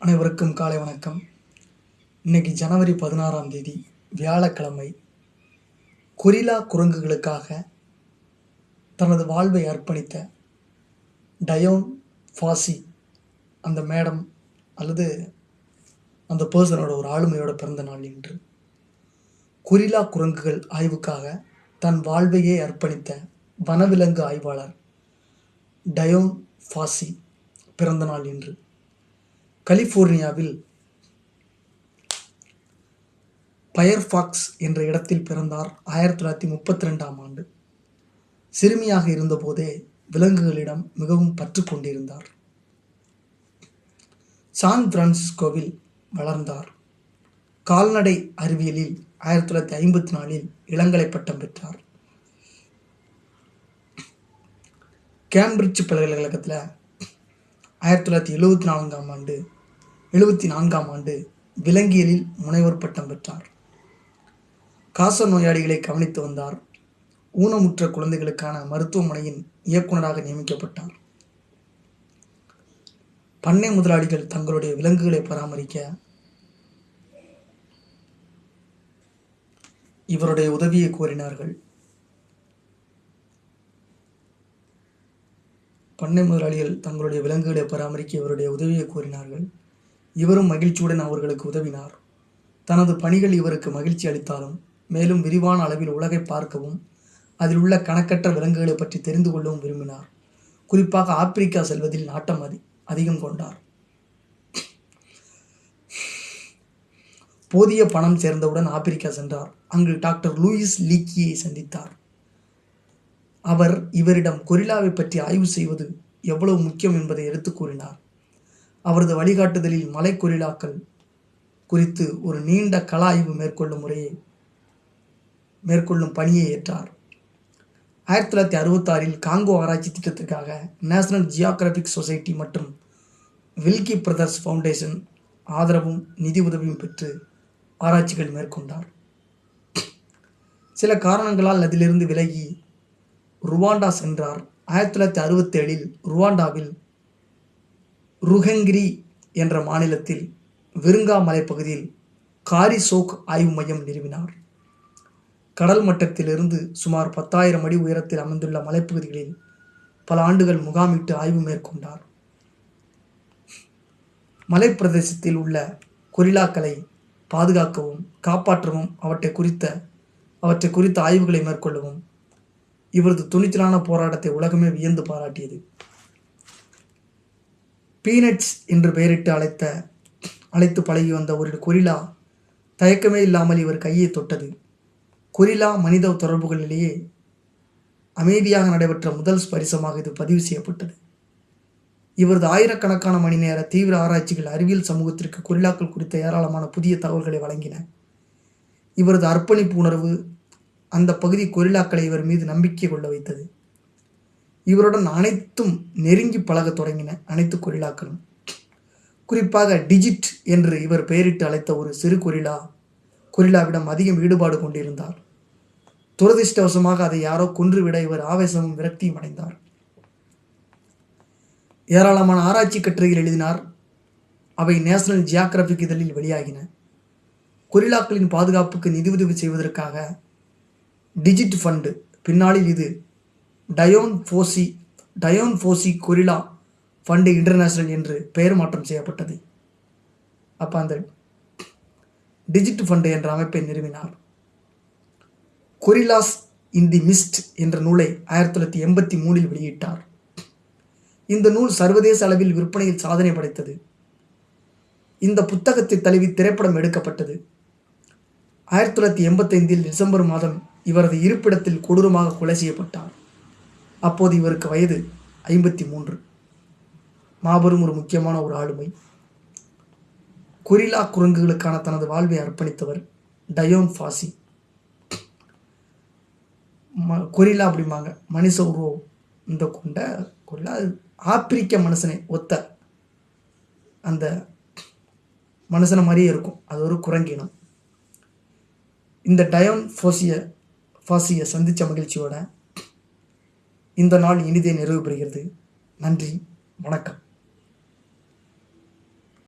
அனைவருக்கும் காலை வணக்கம். இன்னைக்கு ஜனவரி பதினாறாம் தேதி வியாழக்கிழமை. கொரில்லா குரங்குகளுக்காக தனது வாழ்வை அர்ப்பணித்த டயோன் ஃபாசி அந்த மேடம் அல்லது அந்த பர்சனோட ஒரு ஆளுமையோட பிறந்த நாள் இன்று. கொரில்லா குரங்குகள் ஆய்வுக்காக தன் வாழ்வையே அர்ப்பணித்த வனவிலங்கு ஆய்வாளர் டயோன் ஃபாசி பிறந்த நாள் இன்று. கலிஃபோர்னியாவில் பயர்ஃபாக்ஸ் என்ற இடத்தில் பிறந்தார் ஆயிரத்தி தொள்ளாயிரத்தி முப்பத்தி ரெண்டாம் ஆண்டு. சிறுமியாக இருந்தபோதே விலங்குகளிடம் மிகவும் பற்று கொண்டிருந்தார். சான் பிரான்சிஸ்கோவில் வளர்ந்தார். கால்நடை அறிவியலில் ஆயிரத்தி தொள்ளாயிரத்தி ஐம்பத்தி நாலில் இளங்கலை பட்டம் பெற்றார். கேம்பிரிட்ஜ் பல்கலைக்கழகத்தில் ஆயிரத்தி தொள்ளாயிரத்தி எழுபத்தி நான்காம் ஆண்டு எழுபத்தி நான்காம் ஆண்டு விலங்கியலில் முனைவர் பட்டம் பெற்றார். காச நோயாளிகளை கவனித்து வந்தார். ஊனமுற்ற குழந்தைகளுக்கான மருத்துவமனையின் இயக்குநராக நியமிக்கப்பட்டார். பண்ணை முதலாளிகள் தங்களுடைய விலங்குகளை பராமரிக்க இவருடைய உதவியை கோரினார்கள். பண்ணை முதலாளிகள் தங்களுடைய விலங்குகளை பராமரிக்க இவருடைய உதவியை கோரினார்கள். இவரும் மகிழ்ச்சியுடன் அவர்களுக்கு உதவினார். தனது பணிகள் இவருக்கு மகிழ்ச்சி அளித்தாலும் மேலும் விரிவான அளவில் உலகை பார்க்கவும் அதில் உள்ள கணக்கற்ற விலங்குகளை பற்றி தெரிந்து கொள்ளவும் விரும்பினார். குறிப்பாக ஆப்பிரிக்கா செல்வதில் நாட்டம் அதி அதிகம் கொண்டார். போதிய பணம் சேர்ந்தவுடன் ஆப்பிரிக்கா சென்றார். அங்கு டாக்டர் லூயிஸ் லீக்கியை சந்தித்தார். அவர் இவரிடம் கொரில்லாவை பற்றி ஆய்வு செய்வது எவ்வளவு முக்கியம் என்பதை எடுத்துக் கூறினார். அவரது வழிகாட்டுதலில் மலைக்குரிலாக்கள் குறித்து ஒரு நீண்ட கள ஆய்வு மேற்கொள்ளும் முறையை மேற்கொள்ளும் பணியை ஏற்றார். ஆயிரத்தி தொள்ளாயிரத்தி அறுபத்தாறில் காங்கோ ஆராய்ச்சி திட்டத்திற்காக நேஷனல் ஜியோகிராபிக் சொசைட்டி மற்றும் வில்கி பிரதர்ஸ் ஃபவுண்டேஷன் ஆதரவும் நிதி உதவியும் பெற்று ஆராய்ச்சிகள் மேற்கொண்டார். சில காரணங்களால் அதிலிருந்து விலகி ருவாண்டா சென்றார். ஆயிரத்தி தொள்ளாயிரத்தி அறுபத்தேழில் ருவாண்டாவில் ருஹங்கிரி என்ற மாநிலத்தில் விருங்கா மலைப்பகுதியில் காரிசோக் ஆய்வு மையம் நிறுவினார். கடல் மட்டத்திலிருந்து சுமார் பத்தாயிரம் அடி உயரத்தில் அமைந்துள்ள மலைப்பகுதிகளில் பல ஆண்டுகள் முகாமிட்டு ஆய்வு மேற்கொண்டார். மலைப்பிரதேசத்தில் உள்ள கொரில்லாக்களை பாதுகாக்கவும் காப்பாற்றவும் அவற்றை குறித்த அவற்றை குறித்த ஆய்வுகளை மேற்கொள்ளவும் இவரது துணிச்சலான போராட்டத்தை உலகமே வியந்து பாராட்டியது. பீனட்ஸ் என்று பெயரிட்டு அழைத்த அழைத்து பழகி வந்த ஒரு கொரில்லா தயக்கமே இல்லாமல் இவர் கையை தொட்டது. கொரில்லா மனித தொடர்புகளிலேயே அமைதியாக நடைபெற்ற முதல் ஸ்பரிசமாக இது பதிவு செய்யப்பட்டது. இவரது ஆயிரக்கணக்கான மணி நேர தீவிர ஆராய்ச்சிகள் அறிவியல் சமூகத்திற்கு கொரில்லாக்கள் குறித்த ஏராளமான புதிய தகவல்களை வழங்கின. இவரது அர்ப்பணிப்பு உணர்வு அந்த பகுதி கொரில்லாக்களை இவர் மீது நம்பிக்கை கொள்ள வைத்தது. இவருடன் அனைத்தும் நெருங்கி பழகத் தொடங்கின அனைத்து கொரிலாக்களும் குறிப்பாக டிஜிட் என்று இவர் பெயரிட்டு அழைத்த ஒரு சிறு கொரிலா கொரில்லாவிடம் அதிகம் ஈடுபாடு கொண்டிருந்தார். துரதிருஷ்டவசமாக அதை யாரோ கொன்றுவிட இவர் ஆவேசமும் விரக்தியும் அடைந்தார். ஏராளமான ஆராய்ச்சி கட்டுரைகள் எழுதினார். அவை நேஷனல் ஜியாகிரபிக் இதழில் வெளியாகின. கொரில்லாக்களின் பாதுகாப்புக்கு நிதியுதவி செய்வதற்காக டிஜிட் ஃபண்டு பின்னாளில் இது Dian Fossey Dian Fossey gorilla fund international என்று பெயர் மாற்றம் செய்யப்பட்டது. அப்போ அந்த டிஜிட் ஃபண்டு என்ற அமைப்பை நிறுவினார். கொரிலாஸ் இன் தி மிஸ்ட் என்ற நூலை ஆயிரத்தி தொள்ளாயிரத்தி எண்பத்தி மூணில் வெளியிட்டார். இந்த நூல் சர்வதேச அளவில் விற்பனையில் சாதனை படைத்தது. இந்த புத்தகத்தை தழுவி திரைப்படம் எடுக்கப்பட்டது. ஆயிரத்தி தொள்ளாயிரத்தி எண்பத்தைந்தில் டிசம்பர் மாதம் இவரது இருப்பிடத்தில் கொடூரமாக கொலை செய்யப்பட்டார். அப்போது இவருக்கு வயது ஐம்பத்தி மூன்று மாபெரும் ஒரு முக்கியமான ஒரு ஆளுமை. கொரில்லா குரங்குகளுக்கான தனது வாழ்வை அர்ப்பணித்தவர் டயோன் ஃபாசி. ம கொரில்லா அப்படிம்பாங்க. மனுஷ உருவம் இந்த கொண்ட கொரிலா. ஆப்பிரிக்க மனுஷனை ஒத்த. அந்த மனுஷனை மாதிரியே இருக்கும். அது ஒரு குரங்கினம் இந்த டயோன் ஃபோசிய ஃபாசியை சந்தித்த மகிழ்ச்சியோட இந்த நாள் இனிதே நிறைவு பெறுகிறது நன்றி வணக்கம்.